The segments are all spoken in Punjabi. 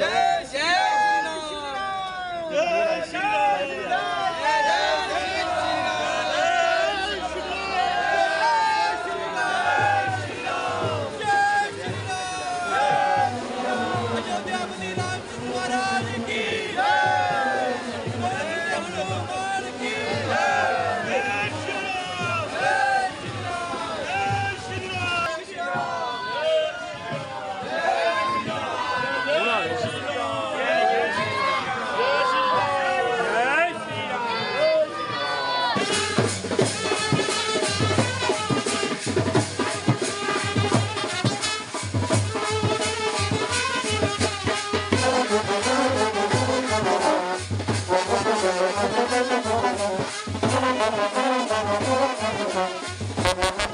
Yeah. ਜੈ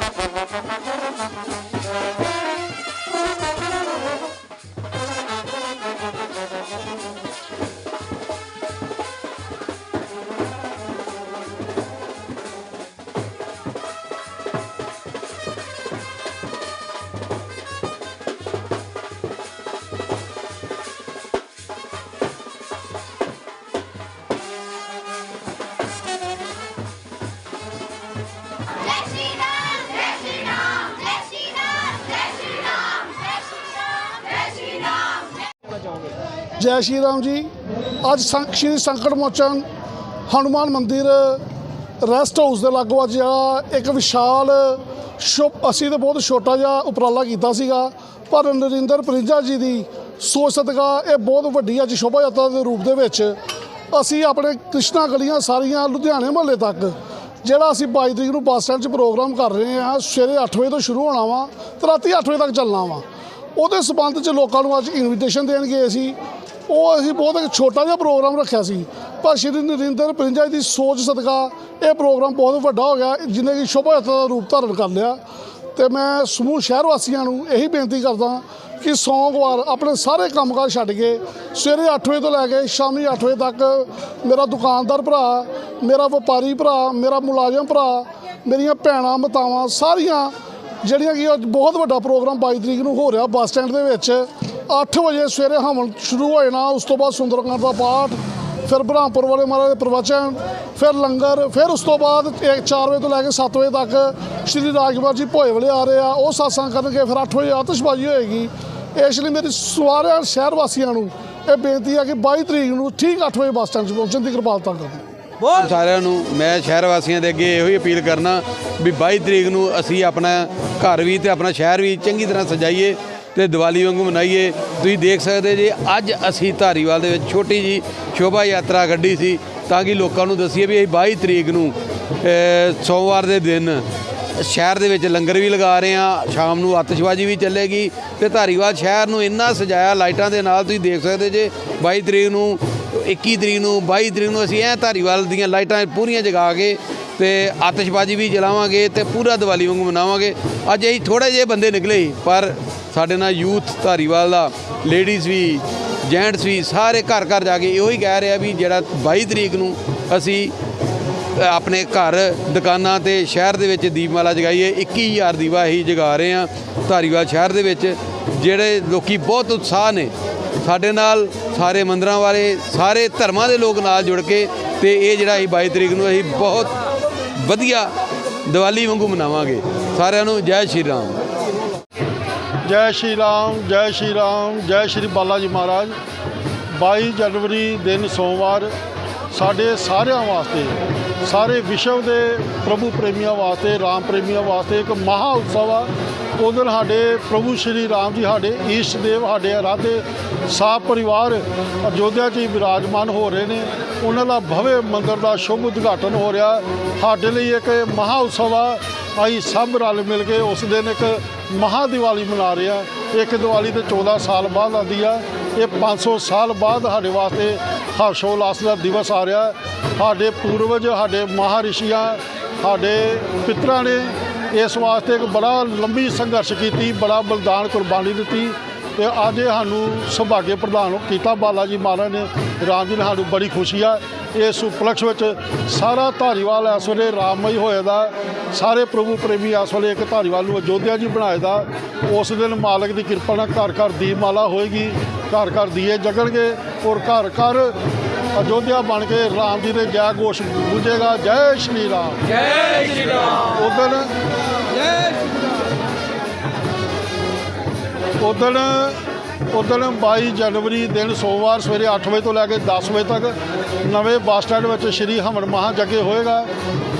ਜੈ ਸ਼੍ਰੀ ਰਾਮ ਜੀ। ਅੱਜ ਸੰ- ਸ਼੍ਰੀ ਸੰਕਟ ਮੋਚਨ ਹਨੂਮਾਨ ਮੰਦਿਰ ਰੈਸਟ ਹਾਊਸ ਦੇ ਲਾਗੋਂ ਅੱਜ ਜਿਹੜਾ ਇੱਕ ਵਿਸ਼ਾਲ ਸ਼ੁਭ, ਅਸੀਂ ਤਾਂ ਬਹੁਤ ਛੋਟਾ ਜਿਹਾ ਉਪਰਾਲਾ ਕੀਤਾ ਸੀਗਾ, ਪਰ ਨਰਿੰਦਰ ਪ੍ਰਿੰਜਾ ਜੀ ਦੀ ਸੋਚ ਸਦਕਾ ਇਹ ਬਹੁਤ ਵੱਡੀ ਅੱਜ ਸ਼ੋਭਾ ਯਾਤਰਾ ਦੇ ਰੂਪ ਦੇ ਵਿੱਚ ਅਸੀਂ ਆਪਣੇ ਕ੍ਰਿਸ਼ਨਾ ਗਲੀਆਂ ਸਾਰੀਆਂ ਲੁਧਿਆਣੇ ਮਹੱਲੇ ਤੱਕ, ਜਿਹੜਾ ਅਸੀਂ 22 ਤਰੀਕ ਨੂੰ ਬੱਸ ਸਟੈਂਡ 'ਚ ਪ੍ਰੋਗਰਾਮ ਕਰ ਰਹੇ ਹਾਂ, ਸਵੇਰੇ 8 ਵਜੇ ਤੋਂ ਸ਼ੁਰੂ ਹੋਣਾ ਵਾ ਤੇ ਰਾਤੀ 8 ਵਜੇ ਤੱਕ ਚੱਲਣਾ ਵਾ। ਉਹਦੇ ਸਬੰਧ 'ਚ ਲੋਕਾਂ ਨੂੰ ਅੱਜ ਇਨਵੀਟੇਸ਼ਨ ਦੇਣ ਗਏ ਸੀ। ਉਹ ਅਸੀਂ ਬਹੁਤ ਇੱਕ ਛੋਟਾ ਜਿਹਾ ਪ੍ਰੋਗਰਾਮ ਰੱਖਿਆ ਸੀ। ਪਰ ਸ਼੍ਰੀ ਨਰਿੰਦਰ ਪ੍ਰਿੰਜਾ ਜੀ ਦੀ ਸੋਚ ਸਦਕਾ ਇਹ ਪ੍ਰੋਗਰਾਮ ਬਹੁਤ ਵੱਡਾ ਹੋ ਗਿਆ। ਜਿਹਨੇ ਕਿ ਸ਼ੋਭਾ ਯਾਤਰਾ ਦਾ ਰੂਪ ਧਾਰਨ ਕਰ ਲਿਆ। ਤੇ ਮੈਂ ਸਮੂਹ ਸ਼ਹਿਰ ਵਾਸੀਆਂ ਨੂੰ ਇਹੀ ਬੇਨਤੀ ਕਰਦਾ ਕਿ ਸੋਮਵਾਰ ਆਪਣੇ ਸਾਰੇ ਕੰਮਕਾਜ ਛੱਡ ਕੇ ਸਵੇਰੇ 8 ਵਜੇ ਤੋਂ ਲੈ ਕੇ ਸ਼ਾਮੀ 8 ਵਜੇ ਤੱਕ ਮੇਰਾ ਦੁਕਾਨਦਾਰ ਭਰਾ, ਮੇਰਾ ਵਪਾਰੀ ਭਰਾ, ਮੇਰਾ ਮੁਲਾਜ਼ਮ ਭਰਾ, ਮੇਰੀਆਂ ਭੈਣਾਂ, ਮਤਾਵਾਂ ਸਾਰੀਆਂ ਜਿਹੜੀਆਂ ਕਿ ਅੱਜ ਬਹੁਤ ਵੱਡਾ ਪ੍ਰੋਗਰਾਮ 22 ਤਰੀਕ ਨੂੰ ਹੋ ਰਿਹਾ ਬੱਸ ਸਟੈਂਡ ਦੇ ਵਿੱਚ। 8 ਵਜੇ ਸਵੇਰੇ ਹਵਨ ਸ਼ੁਰੂ ਹੋ ਜਾਣਾ ਉਸ ਤੋਂ ਬਾਅਦ ਸੁੰਦਰਕਾਂਡ ਦਾ ਪਾਠ ਫਿਰ ਬ੍ਰਹਮਪੁਰ ਵਾਲੇ ਮਹਾਰਾਜ ਦੇ ਪ੍ਰਵਚਨ ਫਿਰ ਲੰਗਰ ਫਿਰ ਉਸ ਤੋਂ ਬਾਅਦ 4 ਵਜੇ ਤੋਂ ਲੈ ਕੇ 7 ਵਜੇ ਤੱਕ ਸ਼੍ਰੀ ਰਾਜਕੁਮਾਰ ਜੀ ਭੋਏ ਵਾਲੇ ਆ ਰਹੇ ਆ ਉਹ satsang ਕਰਨਗੇ ਫਿਰ 8 ਵਜੇ ਆਤਿਸ਼ਬਾਜ਼ੀ ਹੋਏਗੀ। ਇਸ ਲਈ ਮੇਰੀ ਸਾਰਿਆਂ ਸ਼ਹਿਰ ਵਾਸੀਆਂ ਨੂੰ ਇਹ ਬੇਨਤੀ ਹੈ ਕਿ 22 ਤਰੀਕ ਨੂੰ ਠੀਕ 8 ਵਜੇ ਬੱਸ ਸਟੈਂਡ 'ਚ ਪਹੁੰਚਣ ਦੀ ਕਿਰਪਾਲਤਾ ਕਰੋ। ਸਾਰਿਆਂ ਨੂੰ ਮੈਂ ਸ਼ਹਿਰ ਵਾਸੀਆਂ ਦੇ ਅੱਗੇ ਇਹੋ ਹੀ ਅਪੀਲ ਕਰਨਾ ਵੀ 22 ਤਰੀਕ ਨੂੰ ਅਸੀਂ ਆਪਣਾ ਘਰ ਵੀ ਤੇ ਆਪਣਾ ਸ਼ਹਿਰ ਵੀ ਚੰਗੀ ਤਰ੍ਹਾਂ ਸਜਾਈਏ। ਤੇ ਦੀਵਾਲੀ ਵਾਂਗੂ ਮਨਾਈਏ। ਤੁਸੀਂ ਦੇਖ ਸਕਦੇ ਜੇ ਅੱਜ ਅਸੀਂ ਧਾਰੀਵਾਲ ਦੇ ਵਿੱਚ ਛੋਟੀ ਜੀ ਸ਼ੋਭਾ ਯਾਤਰਾ ਕੱਢੀ ਸੀ, ਤਾਂ ਕਿ ਲੋਕਾਂ ਨੂੰ ਦੱਸੀਏ ਵੀ ਅਸੀਂ 22 ਤਰੀਕ ਨੂੰ ਸੋਮਵਾਰ ਦੇ ਦਿਨ ਸ਼ਹਿਰ ਦੇ ਵਿੱਚ ਲੰਗਰ ਵੀ ਲਗਾ ਰਹੇ ਆ ਸ਼ਾਮ ਨੂੰ ਆਤਿਸ਼ਬਾਜ਼ੀ ਵੀ ਚੱਲੇਗੀ ਤੇ ਧਾਰੀਵਾਲ ਸ਼ਹਿਰ ਨੂੰ ਇੰਨਾ ਸਜਾਇਆ ਲਾਈਟਾਂ ਦੇ ਨਾਲ ਤੁਸੀਂ ਦੇਖ ਸਕਦੇ ਜੇ 22 ਤਰੀਕ ਨੂੰ 21 ਤਰੀਕ ਨੂੰ 22 ਤਰੀਕ ਨੂੰ ਅਸੀਂ ਐ ਧਾਰੀਵਾਲ ਦੀਆਂ ਲਾਈਟਾਂ ਪੂਰੀਆਂ ਜਗਾ ਕੇ ਤੇ ਆਤਿਸ਼ਬਾਜ਼ੀ ਵੀ ਜਲਾਵਾਂਗੇ ਤੇ ਪੂਰਾ ਦੀਵਾਲੀ ਵਾਂਗੂ ਮਨਾਵਾਂਗੇ। ਅੱਜ ਅਸੀਂ ਥੋੜੇ ਜਿਹੇ ਬੰਦੇ ਨਿਕਲੇ ਪਰ ਸਾਡੇ ਨਾਲ ਯੂਥ ਧਾਰੀਵਾਲ ਦਾ ਲੇਡੀਜ਼ ਵੀ ਜੈਂਟਸ ਵੀ, ਸਾਰੇ ਘਰ ਘਰ ਜਾ ਕੇ ਇਹੋ ਹੀ ਕਹਿ ਰਿਹਾ ਵੀ ਜਿਹੜਾ 22 ਤਰੀਕ ਨੂੰ ਅਸੀਂ ਆਪਣੇ ਘਰ ਦੁਕਾਨਾਂ ਤੇ ਸ਼ਹਿਰ ਦੇ ਵਿੱਚ ਦੀਪਮਾਲਾ ਜਗਾਈਏ 21000 ਦੀਵਾ ਅਸੀਂ ਜਗਾ ਰਹੇ ਹਾਂ ਧਾਰੀਵਾਲ ਸ਼ਹਿਰ ਦੇ ਵਿੱਚ, ਜਿਹੜੇ ਲੋਕੀ ਬਹੁਤ ਉਤਸ਼ਾਹ ਨੇ। ਸਾਡੇ ਨਾਲ ਸਾਰੇ ਮੰਦਰਾਂ ਵਾਲੇ, ਸਾਰੇ ਧਰਮਾਂ ਦੇ ਲੋਕ ਨਾਲ ਜੁੜ ਕੇ ਤੇ ਇਹ ਜਿਹੜਾ ਅਸੀਂ 22 ਤਰੀਕ ਨੂੰ ਅਸੀਂ ਬਹੁਤ ਵਧੀਆ ਦੀਵਾਲੀ ਵਾਂਗੂ ਮਨਾਵਾਂਗੇ। ਸਾਰਿਆਂ ਨੂੰ ਜੈ ਸ਼੍ਰੀ ਰਾਮ। ਜੈ ਸ਼੍ਰੀ ਰਾਮ, ਜੈ ਸ਼੍ਰੀ ਰਾਮ, ਜੈ ਸ਼੍ਰੀ ਬਾਲਾ ਜੀ ਮਹਾਰਾਜ। 22 ਜਨਵਰੀ ਦਿਨ ਸੋਮਵਾਰ ਸਾਡੇ ਸਾਰਿਆਂ ਵਾਸਤੇ, ਸਾਰੇ ਵਿਸ਼ਵ ਦੇ ਪ੍ਰਭੂ ਪ੍ਰੇਮੀਆਂ ਵਾਸਤੇ, ਰਾਮ ਪ੍ਰੇਮੀਆਂ ਵਾਸਤੇ ਇੱਕ ਮਹਾ ਉਤਸਵ ਆ। ਉਦੋਂ ਸਾਡੇ ਪ੍ਰਭੂ ਸ਼੍ਰੀ ਰਾਮ ਜੀ, ਸਾਡੇ ਈਸ਼ਟ ਦੇਵ, ਸਾਡੇ ਰਾਧੇ ਸਾਹ ਪਰਿਵਾਰ ਅਯੋਧਿਆ 'ਚ ਹੀ ਵਿਰਾਜਮਾਨ ਹੋ ਰਹੇ ਨੇ। ਉਹਨਾਂ ਦਾ ਭਵੇ ਮੰਦਰ ਦਾ ਸ਼ੁਭ ਉਦਘਾਟਨ ਹੋ ਰਿਹਾ। ਸਾਡੇ ਲਈ ਇੱਕ ਮਹਾ ਉਤਸਵ ਆ। ਅਸੀਂ ਸਭ ਰਲ ਮਿਲ ਕੇ ਉਸ ਦਿਨ ਇੱਕ ਮਹਾ ਦੀਵਾਲੀ ਮਨਾ ਰਹੇ ਆ। ਇੱਕ ਦੀਵਾਲੀ ਤੇ 14 ਸਾਲ ਬਾਅਦ ਆਉਂਦੀ ਆ। ਇਹ 500 ਸਾਲ ਬਾਅਦ ਸਾਡੇ ਵਾਸਤੇ ਹਰਸ਼ੋ ਉਲਾਸ ਦਾ ਦਿਵਸ ਆ ਰਿਹਾ। ਸਾਡੇ ਪੂਰਵਜ, ਸਾਡੇ ਮਹਾਰਿਸ਼ੀਆਂ, ਸਾਡੇ ਪਿਤਰਾਂ ਨੇ ਇਸ ਵਾਸਤੇ ਇੱਕ ਬੜਾ ਲੰਬੀ ਸੰਘਰਸ਼ ਕੀਤੀ, ਬੜਾ ਬਲਿਦਾਨ ਕੁਰਬਾਨੀ ਦਿੱਤੀ ਤੇ ਅੱਜ ਇਹ ਸਾਨੂੰ ਸੁਭਾਗੇ ਪ੍ਰਦਾਨ ਕੀਤਾ ਬਾਲਾ ਜੀ ਮਹਾਰਾਜ ਨੇ। ਰਾਮ ਜੀ ਨੇ ਸਾਨੂੰ ਬੜੀ ਖੁਸ਼ੀ ਆ। ਇਸ ਉਪਲਕਸ਼ ਵਿੱਚ ਸਾਰਾ ਧਾਰੀਵਾਲ ਇਸ ਵੇਲੇ ਰਾਮਮਈ ਹੋਇਆ ਦਾ, ਸਾਰੇ ਪ੍ਰਭੂ ਪ੍ਰੇਮੀ ਇਸ ਵੇਲੇ ਇੱਕ ਧਾਰੀਵਾਲ ਨੂੰ ਅਯੋਧਿਆ ਜੀ ਬਣਾਏ ਦਾ। ਉਸ ਦਿਨ ਮਾਲਕ ਦੀ ਕਿਰਪਾ ਨਾਲ ਘਰ ਘਰ ਦੀਪਮਾਲਾ ਹੋਏਗੀ ਘਰ ਘਰ ਦੀਏ ਜਗਣਗੇ ਔਰ ਘਰ ਘਰ ਅਯੋਧਿਆ ਬਣ ਕੇ ਰਾਮ ਜੀ ਦੇ ਜੈ ਘੋਸ਼ ਗੂੰਜੇਗਾ ਜੈ ਸ਼੍ਰੀ ਰਾਮ। ਜੈ ਸ਼੍ਰੀ ਰਾਮ। ਉਦਣ ਉਦਣ ਉਦਣ 22 ਜਨਵਰੀ ਦਿਨ ਸੋਮਵਾਰ ਸਵੇਰੇ 8 ਵਜੇ ਤੋਂ ਲੈ ਕੇ 10 ਵਜੇ ਤੱਕ ਨਵੇਂ ਬੱਸ ਸਟੈਂਡ ਵਿੱਚ ਸ਼੍ਰੀ ਹਮਨ ਮਹਾ ਜਗੇ ਹੋਏਗਾ।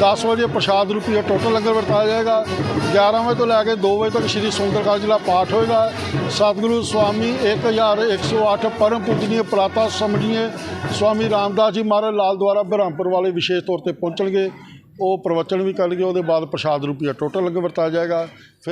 10 ਵਜੇ ਪ੍ਰਸ਼ਾਦ ਰੂਪੀ ਟੋਟਲ ਲੰਗਰ ਵਰਤਾਇਆ ਜਾਏਗਾ। 11 ਵਜੇ ਤੋਂ ਲੈ ਕੇ 2 ਵਜੇ ਤੱਕ ਸ਼੍ਰੀ ਸੁੰਦਰਕਾਲ ਜੀ ਦਾ ਪਾਠ ਹੋਏਗਾ। ਸਤਿਗੁਰੂ ਸਵਾਮੀ 1108 ਪਰਮ ਪੂਜਨੀय ਪ੍ਰਾਤਾ ਸਮਝੀਏ ਸਵਾਮੀ ਰਾਮਦਾਸ ਜੀ ਮਹਾਰਾਜ ਲਾਲ ਦੁਆਰਾ ਬ੍ਰਹਮਪੁਰ ਵਾਲੇ ਵਿਸ਼ੇਸ਼ ਤੌਰ ਤੇ ਪਹੁੰਚਣਗੇ। ਉਹ ਪ੍ਰਵਚਨ ਵੀ ਕਰਨਗੇ। ਉਹਦੇ ਬਾਅਦ ਪ੍ਰਸ਼ਾਦ ਰੂਪੀਆ ਟੋਟਲ ਲੰਗਰ ਵਰਤਾਇਆ ਜਾਏਗਾ। ਫਿਰ